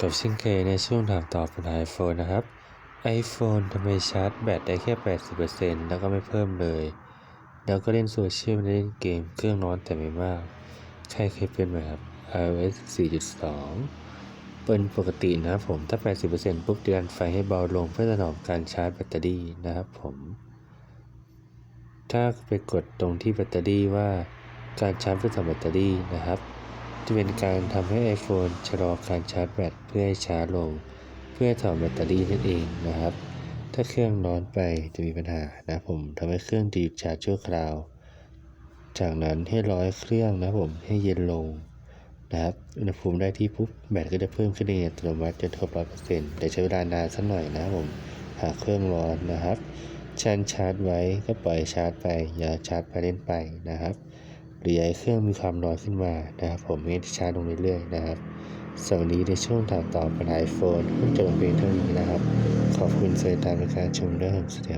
กับเช่นเคยในช่วงถามตอบปัญหา iPhone นะครับ iPhone ทำไมชาร์จแบตได้แค่ 80%แล้วก็ไม่เพิ่มเลย แล้วก็เล่นโซเชียลม่ได้เล่นเกมเครื่องร้อนแต่ไม่มาก ใครเคยเป็นไหมครับ iOS 4.2 เป็นปกตินะครับผม ถ้า 80%ปุ๊บจะดันไฟให้เบาลงเพื่อถนอมการชาร์จแบตเตอรี่นะครับผม ถ้าไปกดตรงที่แบตเตอรี่ว่าการชาร์จเพื่อถอดแบตเตอรี่นะครับ จะเป็นการทำให้ iPhone ชะลอการชาร์จแบตเพื่อให้ช้าลง เพื่อถอดแบตเตอรี่นั่นเองนะครับ ถ้าเครื่องร้อนไปจะมีปัญหานะผมทำให้เครื่องดีดชาร์จชั่วคราว จากนั้นให้ร้อยเครื่องนะผมให้เย็นลงนะครับอุณหภูมิได้ที่ปุ๊บแบตก็จะเพิ่มขึ้นเองอัตโนมัติจนครบร้อยเปอร์เซ็นต์แต่ใช้เวลานานสักหน่อยนะครับผมหากเครื่องร้อนนะครับชันชาร์จไว้ก็ปล่อยชาร์จไปอย่าชาร์จไปเล่นไปนะครับ หรืออย่าให้เครื่องมีความร้อนขึ้นมานะครับ ผมให้ชาร์จลงเรื่อยๆนะครับสวับนี้ในช่วงถามตอบปัญหาไอโฟนจบเพียงเท่านี้นะครับ ขอบคุณสายตามในการชมด้วยผมเสีย